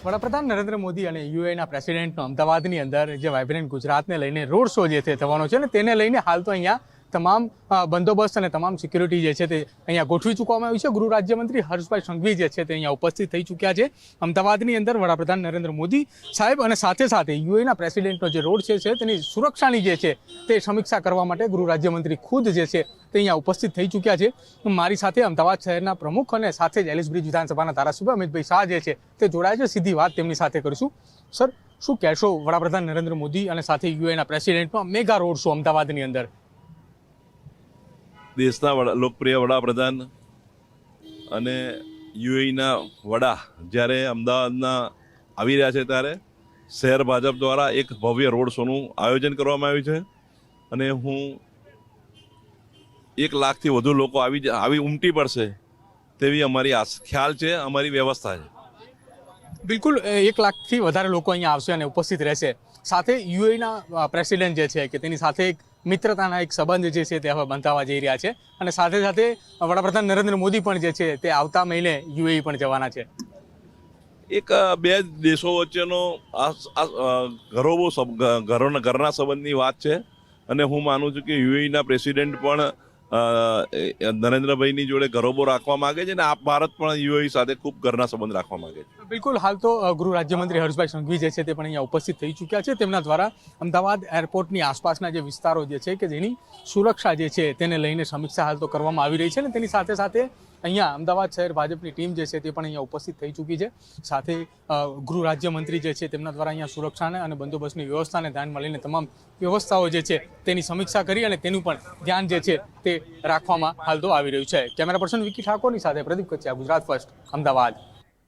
વડાપ્રધાન નરેન્દ્ર મોદી અને યુએના પ્રેસિડેન્ટનો અમદાવાદની અંદર જે વાઇબ્રન્ટ ગુજરાતને લઈને રોડ શો જે થવાનો છે ને તેને લઈને હાલ તો અહીંયા તમામ બંદોબસ્ત અને તમામ સિક્યુરિટી જે છે તે અહીંયા ગોઠવી ચૂકવામાં આવી છે. ગૃહ રાજ્યમંત્રી હર્ષભાઈ સંઘવી જે છે તે અહીંયા ઉપસ્થિત થઈ ચૂક્યા છે. અમદાવાદની અંદર વડાપ્રધાન નરેન્દ્ર મોદી સાહેબ અને સાથે સાથે યુએના પ્રેસિડેન્ટનો જે રોડ છે તેની સુરક્ષાની જે છે તે સમીક્ષા કરવા માટે ગૃહ રાજ્યમંત્રી ખુદ જે છે તે અહીંયા ઉપસ્થિત થઈ ચૂક્યા છે. મારી સાથે અમદાવાદ શહેરના પ્રમુખ અને સાથે જ એલિસ બ્રિજ વિધાનસભાના ધારાસભ્ય અમિતભાઈ શાહ જે છે તે જોડાયા છે. સીધી વાત તેમની સાથે કરીશું. સર, શું કહેશો વડાપ્રધાન નરેન્દ્ર મોદી અને સાથે યુએના પ્રેસિડેન્ટનો મેગા રોડ શો અમદાવાદની અંદર? દેશના લોકપ્રિય વડાપ્રધાન અને યુએઈના વડા જ્યારે અમદાવાદના આવી રહ્યા છે ત્યારે શહેર ભાજપ દ્વારા એક ભવ્ય રોડ શોનું આયોજન કરવામાં આવ્યું છે. અને હું એક લાખથી વધુ લોકો આવી આવી ઉમટી પડશે તેવી અમારી આશ ખ્યાલ છે, અમારી વ્યવસ્થા છે. બિલકુલ એક લાખથી વધારે લોકો અહીંયા આવશે અને ઉપસ્થિત રહેશે. સાથે યુએના પ્રેસિડેન્ટ જે છે કે તેની સાથે એક મિત્રતાના એક સંબંધ જે છે તે હવે બંધાવા જઈ રહ્યા છે. અને સાથે સાથે વડાપ્રધાન નરેન્દ્ર મોદી પણ જે છે તે આવતા મહિને યુએઈ પણ જવાના છે. એક બે દેશો વચ્ચેનો આ આ, અ, ઘરોબો સબ- ઘ- ઘરોના ઘરના સંબંધની વાત છે. અને હું માનું છું કે યુએઈના પ્રેસિડેન્ટ પણ નરેન્દ્રભાઈની જોડે ગરોબો રાખવા માંગે છે અને આપ ભારત પણ યુએઈ સાથે ખૂબ ઘરના સંબંધ રાખવા માંગે છે. બિલકુલ, હાલ તો ગૃહ રાજ્યમંત્રી હર્ષભાઈ સંઘવી જે છે તે પણ અહીંયા ઉપસ્થિત થઈ ચૂક્યા છે. તેમના દ્વારા અમદાવાદ એરપોર્ટની આસપાસના જે વિસ્તારો જે છે કે જેની સુરક્ષા જે છે તેને લઈને સમીક્ષા હાલ તો કરવામાં આવી રહી છે અને તેની સાથે સાથે અહીંયા અમદાવાદ શહેર ભાજપની ટીમ જે છે તે પણ અહીંયા ઉપસ્થિત થઈ ચૂકી છે. સાથે ગૃહ રાજ્યમંત્રી જે છે તેમના દ્વારા અહીંયા સુરક્ષાને અને બંદોબસ્તની વ્યવસ્થાને ધ્યાનમાં લઈને તમામ વ્યવસ્થાઓ જે છે તેની સમીક્ષા કરી અને તેનું પણ ધ્યાન જે છે તે રાખવામાં હાલ તો આવી રહ્યું છે. કેમેરા પર્સન વિકી ઠાકોરની સાથે પ્રદીપ કચ્યા ગુજરાત ફર્સ્ટ, અમદાવાદ.